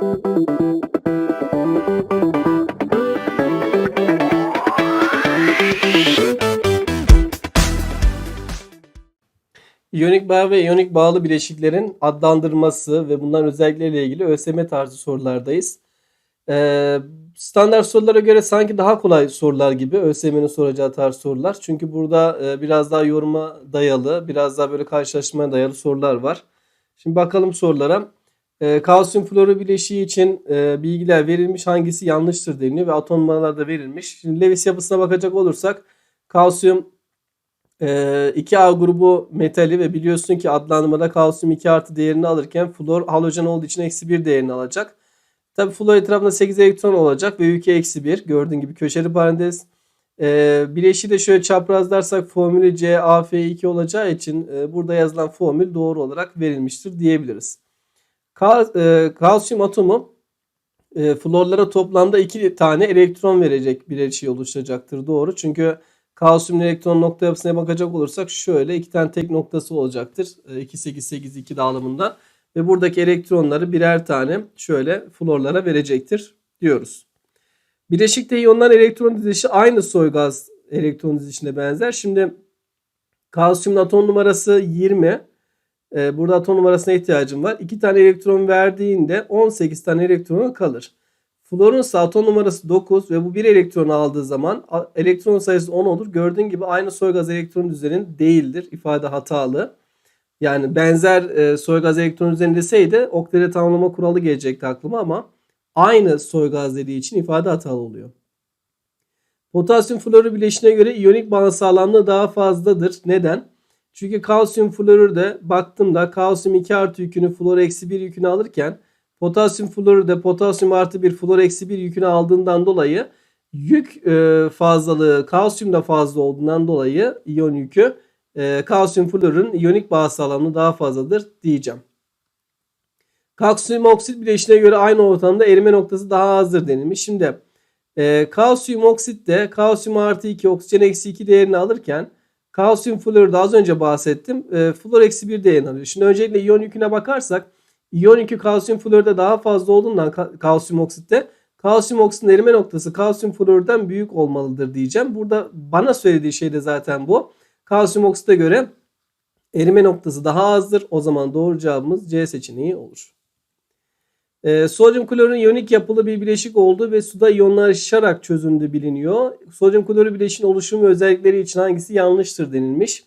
İyonik bağ ve iyonik bağlı bileşiklerin adlandırması ve bunların özellikleriyle ilgili ÖSYM tarzı sorulardayız. Ee, standart sorulara göre sanki daha kolay sorular gibi ÖSYM'nin soracağı tarz sorular. Çünkü burada e, biraz daha yoruma dayalı, biraz daha böyle karşılaştırmaya dayalı sorular var. Şimdi bakalım sorulara. Ee, kalsiyum floru bileşiği için e, bilgiler verilmiş. Hangisi yanlıştır deniliyor ve atom numaralar da verilmiş. Şimdi Lewis yapısına bakacak olursak kalsiyum e, 2A grubu metali ve biliyorsun ki adlandırmada kalsiyum 2 artı değerini alırken flor halojen olduğu için eksi 1 değerini alacak. Tabi flor etrafında 8 elektron olacak ve yük eksi 1 gördüğün gibi köşeli parantez. E, bileşiği de şöyle çaprazlarsak formülü CaF2 olacağı için e, burada yazılan formül doğru olarak verilmiştir diyebiliriz. E, kalsiyum atomu e, florlara toplamda 2 tane elektron verecek bileşiği oluşturacaktır. Doğru çünkü kalsiyum elektron nokta yapısına bakacak olursak şöyle iki tane tek noktası olacaktır. E, 2-8-8-2 dağılımında. Ve buradaki elektronları birer tane şöyle florlara verecektir diyoruz. Bileşikte iyonlar elektron dizilişi aynı soy gaz elektron dizilişine benzer. Şimdi kalsiyumun atom numarası 20. Ee, burada atom numarasına ihtiyacım var. 2 tane elektron verdiğinde 18 tane elektronu kalır. Florun ise atom numarası 9 ve bu bir elektronu aldığı zaman elektron sayısı 10 olur. Gördüğün gibi aynı soy gaz elektron düzeninin değildir. İfade hatalı. Yani benzer e, soy gaz elektron düzeni deseydi okleri tamamlama kuralı gelecekti aklıma ama aynı soy gaz dediği için ifade hatalı oluyor. Potasyum floru bileşine göre iyonik bağ sağlamlığı daha fazladır. Neden? Çünkü kalsiyum florürde baktığımda kalsiyum 2 artı yükünü flor eksi 1 yükünü alırken potasyum florürde potasyum artı 1 flor eksi 1 yükünü aldığından dolayı yük e, fazlalığı kalsiyumda fazla olduğundan dolayı iyon yükü e, kalsiyum florun iyonik bağ sağlamlığı daha fazladır diyeceğim. Kalsiyum oksit bileşine göre aynı ortamda erime noktası daha azdır denilmiş. Şimdi e, kalsiyum oksitte kalsiyum artı 2 oksijen eksi 2 değerini alırken kalsiyum florda az önce bahsettim. E, flor eksi 1 değerini alıyor. Şimdi öncelikle iyon yüküne bakarsak iyon yükü kalsiyum florda daha fazla olduğundan kalsiyum oksitte kalsiyum oksitin erime noktası kalsiyum flordan büyük olmalıdır diyeceğim. Burada bana söylediği şey de zaten bu. Kalsiyum oksite göre erime noktası daha azdır. O zaman doğru cevabımız C seçeneği olur. E, sodyum klorun iyonik yapılı bir bileşik olduğu ve suda iyonlaşarak çözündüğü biliniyor. Sodyum kloru bileşiğin oluşum özellikleri için hangisi yanlıştır denilmiş.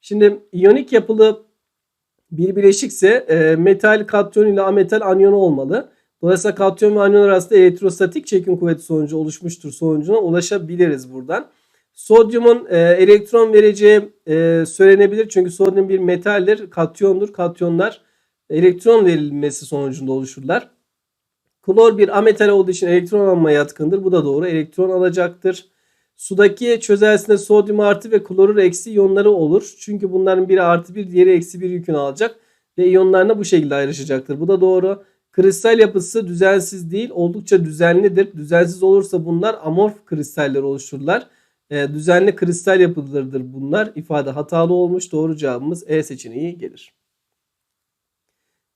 Şimdi iyonik yapılı bir bileşikse e, metal katyon ile ametal anyon olmalı. Dolayısıyla katyon ve anyon arasında elektrostatik çekim kuvveti sonucu oluşmuştur sonucuna ulaşabiliriz buradan. Sodyumun e, elektron vereceği e, söylenebilir. Çünkü sodyum bir metaldir, katyondur. Katyonlar elektron verilmesi sonucunda oluşurlar. Klor bir ametal olduğu için elektron almaya yatkındır. Bu da doğru. Elektron alacaktır. Sudaki çözelsinde sodyum artı ve klorür eksi iyonları olur. Çünkü bunların biri artı bir, diğeri eksi bir yükünü alacak. Ve iyonlarına bu şekilde ayrışacaktır. Bu da doğru. Kristal yapısı düzensiz değil, oldukça düzenlidir. Düzensiz olursa bunlar amorf kristaller oluştururlar. E, düzenli kristal yapılarıdır bunlar. İfade hatalı olmuş. Doğru cevabımız E seçeneği gelir.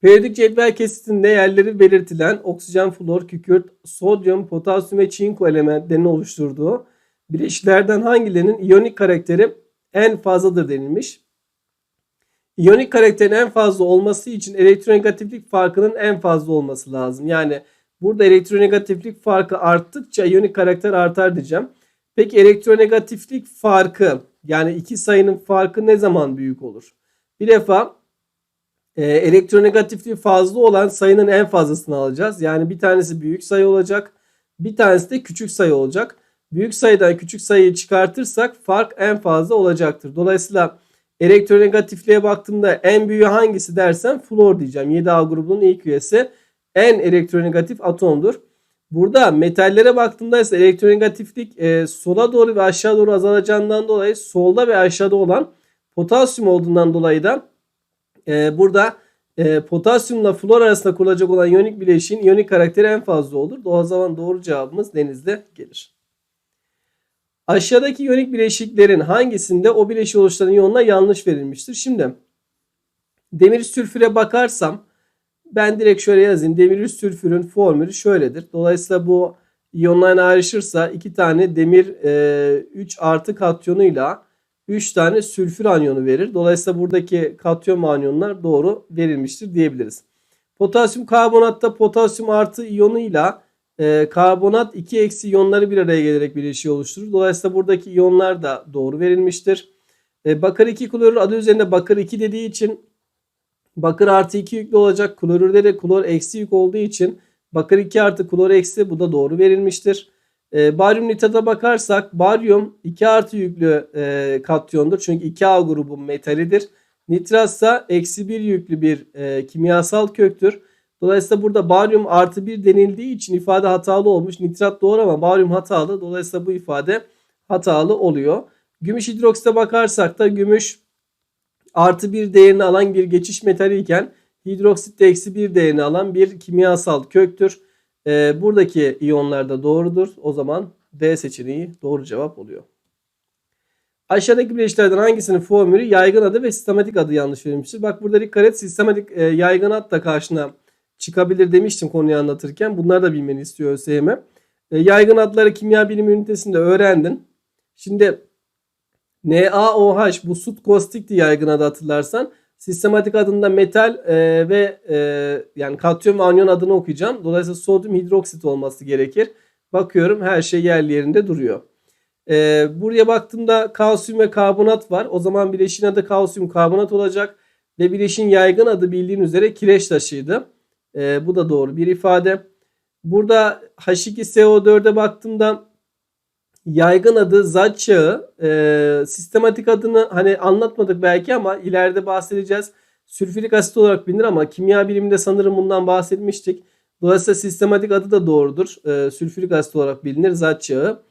Periyodik cetvel kesitinde yerleri belirtilen oksijen, flor, kükürt, sodyum, potasyum ve çinko elementlerini oluşturduğu bileşiklerden hangilerinin iyonik karakteri en fazladır denilmiş. İyonik karakterin en fazla olması için elektronegatiflik farkının en fazla olması lazım. Yani burada elektronegatiflik farkı arttıkça iyonik karakter artar diyeceğim. Peki elektronegatiflik farkı yani iki sayının farkı ne zaman büyük olur? Bir defa e, elektronegatifliği fazla olan sayının en fazlasını alacağız. Yani bir tanesi büyük sayı olacak. Bir tanesi de küçük sayı olacak. Büyük sayıdan küçük sayıyı çıkartırsak fark en fazla olacaktır. Dolayısıyla elektronegatifliğe baktığımda en büyüğü hangisi dersen flor diyeceğim. 7A grubunun ilk üyesi en elektronegatif atomdur. Burada metallere baktığımda ise elektronegatiflik e, sola doğru ve aşağı doğru azalacağından dolayı solda ve aşağıda olan potasyum olduğundan dolayı da e, burada e, potasyumla flor arasında kurulacak olan iyonik bileşiğin iyonik karakteri en fazla olur. O zaman doğru cevabımız denizde gelir. Aşağıdaki iyonik bileşiklerin hangisinde o bileşiği oluşturan iyonla yanlış verilmiştir? Şimdi demir sülfüre bakarsam Ben direkt şöyle yazayım. Demir sülfürün formülü şöyledir. Dolayısıyla bu iyonlarına ayrışırsa iki tane demir 3 artı katyonuyla 3 tane sülfür anyonu verir. Dolayısıyla buradaki katyon anyonlar doğru verilmiştir diyebiliriz. Potasyum karbonatta potasyum artı iyonuyla e, karbonat 2 eksi iyonları bir araya gelerek bileşiği oluşturur. Dolayısıyla buradaki iyonlar da doğru verilmiştir. E, bakır 2 klorür adı üzerinde bakır 2 dediği için bakır artı 2 yüklü olacak. Klorürde de klor eksi yük olduğu için bakır 2 artı klor eksi bu da doğru verilmiştir. E, baryum nitrata bakarsak baryum 2 artı yüklü e, katyondur. Çünkü 2A grubu metalidir. Nitratsa eksi 1 yüklü bir e, kimyasal köktür. Dolayısıyla burada baryum artı 1 denildiği için ifade hatalı olmuş. Nitrat doğru ama baryum hatalı. Dolayısıyla bu ifade hatalı oluyor. Gümüş hidroksite bakarsak da gümüş artı 1 değerini alan bir geçiş metali iken hidroksit de eksi 1 değerini alan bir kimyasal köktür. E, buradaki iyonlar da doğrudur. O zaman D seçeneği doğru cevap oluyor. Aşağıdaki bileşiklerden hangisinin formülü yaygın adı ve sistematik adı yanlış verilmiştir? Bak burada dikkat et sistematik e, yaygın ad da karşına çıkabilir demiştim konuyu anlatırken. Bunları da bilmeni istiyor ÖSYM. E, yaygın adları kimya bilimi ünitesinde öğrendin. Şimdi NaOH bu sut kostikti yaygın adı hatırlarsan. Sistematik adında metal e, ve e, yani katyum ve anyon adını okuyacağım. Dolayısıyla sodyum hidroksit olması gerekir. Bakıyorum her şey yerli yerinde duruyor. E, buraya baktığımda kalsiyum ve karbonat var. O zaman bileşiğin adı kalsiyum karbonat olacak. Ve bileşiğin yaygın adı bildiğin üzere kireç taşıydı. E, bu da doğru bir ifade. Burada H2SO4'e baktığımda yaygın adı zat çağı. E, sistematik adını hani anlatmadık belki ama ileride bahsedeceğiz. Sülfürik asit olarak bilinir ama kimya biliminde sanırım bundan bahsetmiştik. Dolayısıyla sistematik adı da doğrudur. E, sülfürik asit olarak bilinir zat çağı.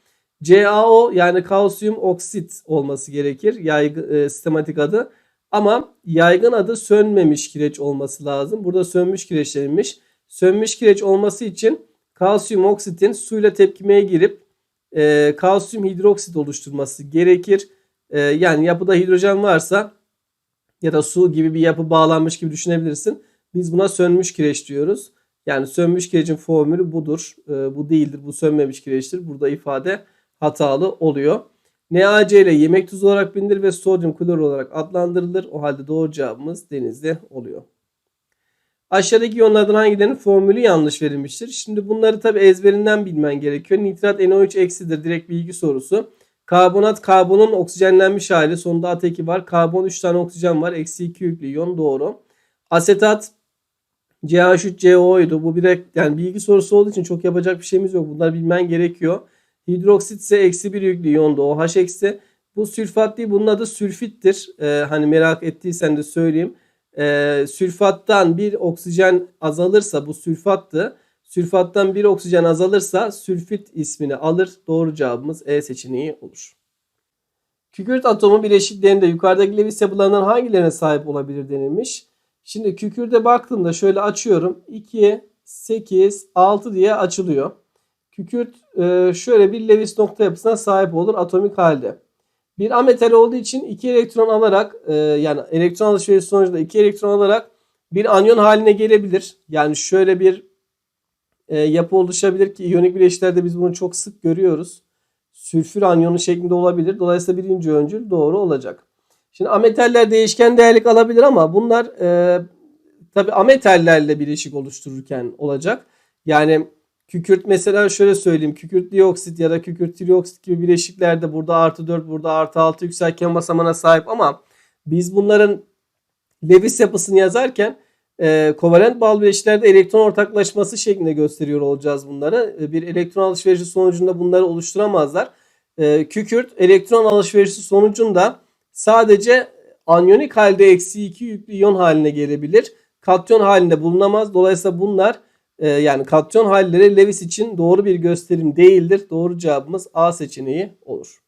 CaO yani kalsiyum oksit olması gerekir. Yaygın, e, sistematik adı. Ama yaygın adı sönmemiş kireç olması lazım. Burada sönmüş kireç denilmiş. Sönmüş kireç olması için kalsiyum oksitin suyla tepkimeye girip e, kalsiyum hidroksit oluşturması gerekir. E, yani yapıda hidrojen varsa ya da su gibi bir yapı bağlanmış gibi düşünebilirsin. Biz buna sönmüş kireç diyoruz. Yani sönmüş kirecin formülü budur. E, bu değildir. Bu sönmemiş kireçtir. Burada ifade hatalı oluyor. NaC ile yemek tuzu olarak bilinir ve sodyum klor olarak adlandırılır. O halde doğru cevabımız denizli oluyor. Aşağıdaki iyonlardan hangilerinin formülü yanlış verilmiştir? Şimdi bunları tabi ezberinden bilmen gerekiyor. Nitrat NO3 eksidir direkt bilgi sorusu. Karbonat karbonun oksijenlenmiş hali. Sonunda AT2 var. Karbon 3 tane oksijen var. Eksi 2 yüklü iyon doğru. Asetat CH3CO'ydu. Bu bir yani bilgi sorusu olduğu için çok yapacak bir şeyimiz yok. Bunları bilmen gerekiyor. Hidroksit ise eksi bir yüklü iyonda OH eksi. Bu sülfat değil bunun adı sülfittir. Ee, hani merak ettiysen de söyleyeyim. Ee, sülfattan bir oksijen azalırsa bu sülfattı. Sülfattan bir oksijen azalırsa sülfit ismini alır. Doğru cevabımız E seçeneği olur. Kükürt atomu bileşiklerinde yukarıdaki Lewis yapılarından hangilerine sahip olabilir denilmiş. Şimdi kükürde baktığımda şöyle açıyorum. 2, 8, 6 diye açılıyor. Kükürt e, şöyle bir Lewis nokta yapısına sahip olur atomik halde. Bir ametal olduğu için iki elektron alarak e, yani elektron alışverişi sonucunda iki elektron alarak bir anyon haline gelebilir. Yani şöyle bir e, yapı oluşabilir ki iyonik bileşiklerde biz bunu çok sık görüyoruz. Sülfür anyonu şeklinde olabilir. Dolayısıyla birinci öncül doğru olacak. Şimdi ametaller değişken değerlik alabilir ama bunlar e, tabi ametallerle bileşik oluştururken olacak. Yani Kükürt mesela şöyle söyleyeyim. Kükürt dioksit ya da kükürt trioksit gibi bileşiklerde burada artı 4 burada artı 6 yükselken basamana sahip ama biz bunların Lewis yapısını yazarken e, kovalent bağlı bileşiklerde elektron ortaklaşması şeklinde gösteriyor olacağız bunları. E, bir elektron alışverişi sonucunda bunları oluşturamazlar. E, kükürt elektron alışverişi sonucunda sadece anyonik halde eksi 2 yüklü iyon haline gelebilir. Katyon halinde bulunamaz. Dolayısıyla bunlar e, yani katyon halleri Lewis için doğru bir gösterim değildir. Doğru cevabımız A seçeneği olur.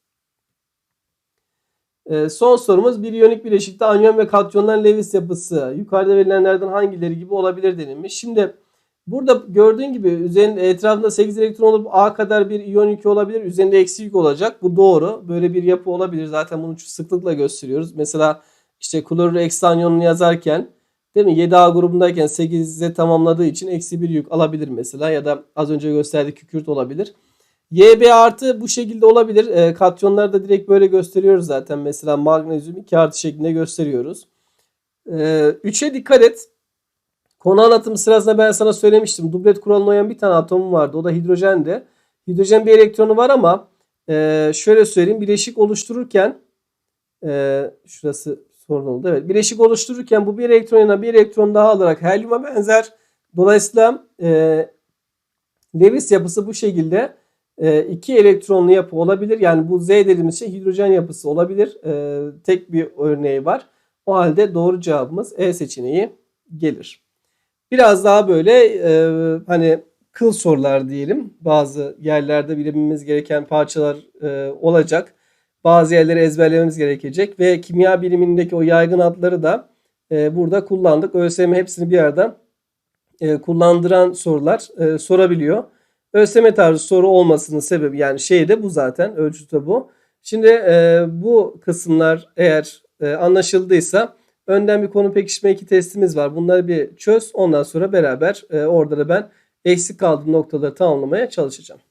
E, son sorumuz bir iyonik bileşikte anyon ve katyonların Lewis yapısı yukarıda verilenlerden hangileri gibi olabilir denilmiş. Şimdi burada gördüğün gibi üzerinde etrafında 8 elektron olup A kadar bir iyon yükü olabilir. Üzerinde eksi yük olacak. Bu doğru. Böyle bir yapı olabilir. Zaten bunu sıklıkla gösteriyoruz. Mesela işte klorür eksi anyonunu yazarken Değil mi? 7A grubundayken 8'e tamamladığı için eksi 1 yük alabilir mesela ya da az önce gösterdiği kükürt olabilir. YB artı bu şekilde olabilir. E, katyonları da direkt böyle gösteriyoruz zaten. Mesela magnezyum 2 artı şeklinde gösteriyoruz. E, 3'e dikkat et. Konu anlatımı sırasında ben sana söylemiştim. Dublet kuralına uyan bir tane atomum vardı. O da hidrojendi. Hidrojen bir elektronu var ama e, şöyle söyleyeyim. Bileşik oluştururken e, şurası sorun oldu. Evet. Bileşik oluştururken bu bir elektron yanına bir elektron daha alarak helyuma benzer. Dolayısıyla e, Lewis yapısı bu şekilde e, iki elektronlu yapı olabilir. Yani bu Z dediğimiz şey hidrojen yapısı olabilir. E, tek bir örneği var. O halde doğru cevabımız E seçeneği gelir. Biraz daha böyle e, hani kıl sorular diyelim. Bazı yerlerde bilmemiz gereken parçalar e, olacak. Bazı yerleri ezberlememiz gerekecek ve kimya bilimindeki o yaygın adları da e, burada kullandık. ÖSYM hepsini bir arada e, kullandıran sorular e, sorabiliyor. ÖSYM tarzı soru olmasının sebebi yani şey de bu zaten ölçüt de bu. Şimdi e, bu kısımlar eğer e, anlaşıldıysa önden bir konu pekişme iki testimiz var. Bunları bir çöz ondan sonra beraber e, orada da ben eksik kaldığım noktaları tamamlamaya çalışacağım.